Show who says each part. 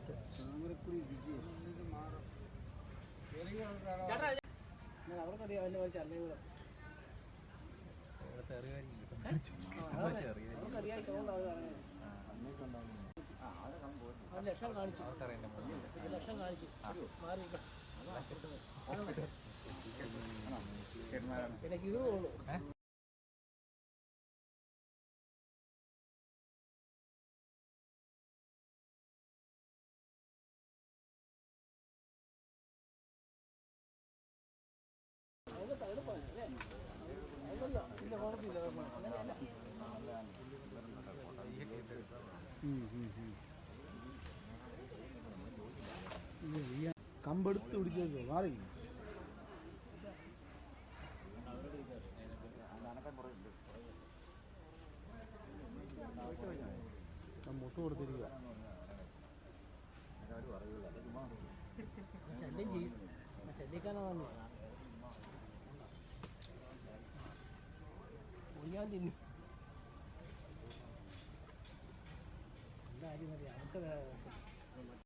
Speaker 1: പറ്റും അവർക്കറിയാം ഇത് കുറച്ച് അറിയുക അവർക്കറിയാം ലക്ഷം കാണിച്ചു ലക്ഷം കാണിച്ചു മാറി. എനിക്ക്
Speaker 2: കമ്പെടുത്ത് പിടിച്ചോ മാറി മുട്ട് കൊടുത്തിരിക്കുക
Speaker 1: ശല്യം ചെയ്യും ഒഴിയാൻ തിന്നും. 이个이안 떠,